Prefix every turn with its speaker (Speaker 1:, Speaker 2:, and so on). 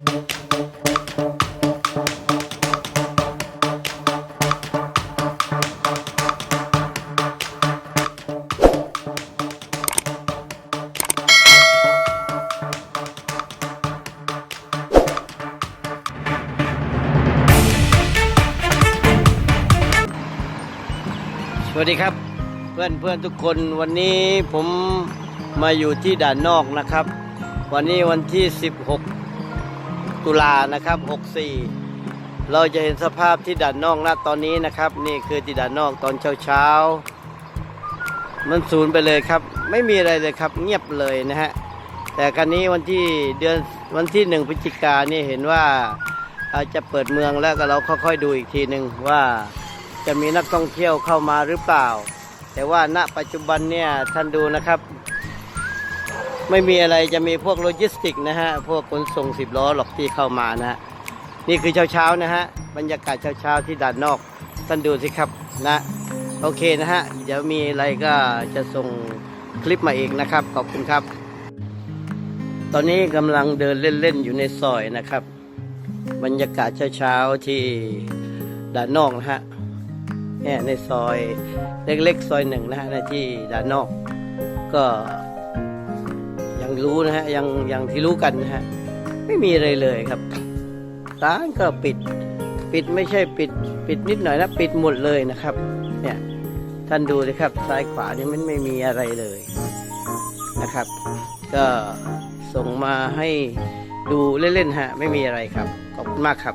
Speaker 1: สวัสดีครับเพื่อนเพื่อนทุกคนวันนี้ผมมาอยู่ที่ด่านนอกนะครับ วันนี้วันที่ 16 ตุลานะครับ 64 เราจะเห็นสภาพที่ด่านนอกณตอนนี้นะครับ นี่คือที่ด่านนอกตอนเช้าเช้าๆมันสูญไปเลยครับ ไม่มีอะไรเลยครับเงียบเลยนะฮะ แต่กันนี้วันที่เดือนวันที่หนึ่งพฤศจิกานนี่เห็นว่าอาจจะเปิดเมืองแล้วก็เราค่อยๆดูอีกทีหนึ่งว่าจะมีนักท่องเที่ยวเข้ามาหรือเปล่า แต่ว่าณปัจจุบันเนี่ยท่านดูนะครับ ไม่มีอะไรจะมีพวกโลจิสติกนะฮะ พวกขนส่งสิบล้อหรอกที่เข้ามานะฮะ นี่คือเช้าๆนะฮะ บรรยากาศเช้าๆที่ด่านนอก ท่านดูสิครับนะ โอเคนะฮะ เดี๋ยวมีอะไรก็จะส่งคลิปมาอีกนะครับ ขอบคุณครับ ตอนนี้กำลังเดินเล่นๆอยู่ในซอยนะครับ บรรยากาศเช้าๆที่ด่านนอกนะฮะเนี่ยในซอยเล็กๆซอยหนึ่งนะฮะในที่ด้านนอกก็ รู้นะฮะยังยังที่รู้กันนะฮะไม่มีอะไรเลยครับร้านก็ปิดปิดไม่ใช่ปิด ปิดนิดหน่อยนะปิดหมดเลยนะครับ เนี่ยท่านดูเลยครับซ้ายขวานี่มันไม่มีอะไรเลยนะครับ ก็ส่งมาให้ดูเล่นๆฮะไม่มีอะไรครับ ขอบคุณมากครับ